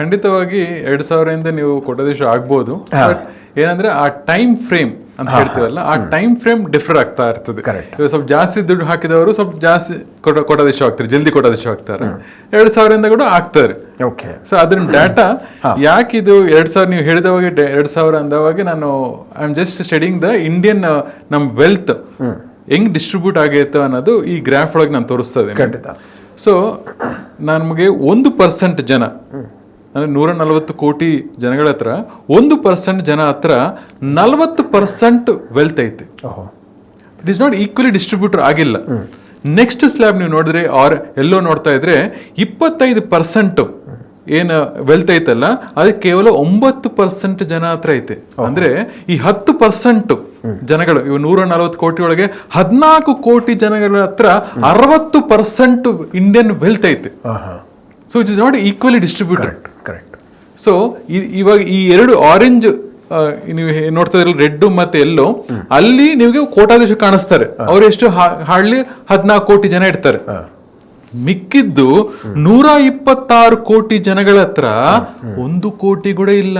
ಖಂಡಿತವಾಗಿ ಎರಡ್ ಸಾವಿರದಿಂದ ನೀವು ಕೊಟ್ಟದೇಶ ಆಗ್ಬೋದು ಬಟ್ ಏನಂದ್ರೆ ಆ ಟೈಮ್ ಫ್ರೇಮ್ ಅಂತ ಹೇಳ್ತೀವಲ್ಲ ಆ ಟೈಮ್ ಫ್ರೇಮ್ ಡಿಫರ್ ಆಗ್ತಾ ಇರ್ತದೆ. ಇವಾಗ ಸ್ವಲ್ಪ ಜಾಸ್ತಿ ದುಡ್ಡು ಹಾಕಿದವರು ಸ್ವಲ್ಪ ಜಾಸ್ತಿ ಕೊಟ್ಟದೇಶ ಆಗ್ತಾರೆ ಜಲ್ದಿ ಕೊಟ್ಟದೇಶ ಆಗ್ತಾರೆ ಎರಡ್ ಸಾವಿರದಿಂದ ಕೂಡ ಆಗ್ತಾರೆ. ಸೊ ಅದ್ರ ಡಾಟಾ ಯಾಕೆ ಇದು ಎರಡ್ ಸಾವಿರ ನೀವು ಹೇಳಿದವಾಗ ಎರಡ್ ಸಾವಿರ ಅಂದವಾಗ ನಾನು I am just studying the Indian ನಮ್ ವೆಲ್ತ್ ಹೆಂಗ್ ಡಿಸ್ಟ್ರಿಬ್ಯೂಟ್ ಆಗೈತೆ ಅನ್ನೋದು ಈ ಗ್ರಾಫ್ ಒಳಗೆ ನಾನು ತೋರಿಸ್ತದೆ ಖಂಡಿತ. ಸೊ ನಮಗೆ ಒಂದು ಪರ್ಸೆಂಟ್ ಜನ ಅಂದ್ರೆ ನೂರ ನಲವತ್ತು ಕೋಟಿ ಜನಗಳ ಹತ್ರ ಒಂದು ಪರ್ಸೆಂಟ್ ಜನ ಹತ್ರ ನಲವತ್ತು ಪರ್ಸೆಂಟ್ ವೆಲ್ತ್ ಐತೆ. It is not equally distributor ಆಗಿಲ್ಲ. ನೆಕ್ಸ್ಟ್ ಸ್ಲ್ಯಾಬ್ ನೀವು ನೋಡಿದ್ರೆ ಆರ್ ಎಲ್ಲೋ ನೋಡ್ತಾ ಇದ್ರೆ ಇಪ್ಪತ್ತೈದು ಪರ್ಸೆಂಟ್ ಏನು ವೆಲ್ತ್ ಐತಲ್ಲ ಅದು ಕೇವಲ ಒಂಬತ್ತು ಪರ್ಸೆಂಟ್ ಜನ ಹತ್ರ ಐತೆ. ಅಂದ್ರೆ ಈ ಹತ್ತು ಪರ್ಸೆಂಟ್ ಜನಗಳು ಇವು ನೂರ ನಲವತ್ತು ಕೋಟಿ ಒಳಗೆ ಹದಿನಾಲ್ಕು ಕೋಟಿ ಜನಗಳ ಹತ್ರ ಅರವತ್ತು ಪರ್ಸೆಂಟ್ ಇಂಡಿಯನ್ ವೆಲ್ತ್ ಐತೆ. So it is not equally distributed so ಇವಾಗ ಈ ಎರಡು ಆರೆಂಜ್ ನೀವು ನೋಡ್ತಾ ಇದ್ರಲ್ಲ ರೆಡ್ ಮತ್ತೆ ಎಲ್ಲೋ ಅಲ್ಲಿ ನಿಮಗೆ ಕೋಟಾದೇಶ ಕಾಣಿಸ್ತಾರೆ. ಅವ್ರು ಎಷ್ಟು ಹಳ್ಳಿ ಹದಿನಾಲ್ಕು ಕೋಟಿ ಜನ ಇರ್ತಾರೆ. ಮಿಕ್ಕಿದ್ದು ನೂರ ಇಪ್ಪತ್ತಾರು ಕೋಟಿ ಜನಗಳ ಹತ್ರ ಒಂದು ಕೋಟಿ ಕೂಡ ಇಲ್ಲ.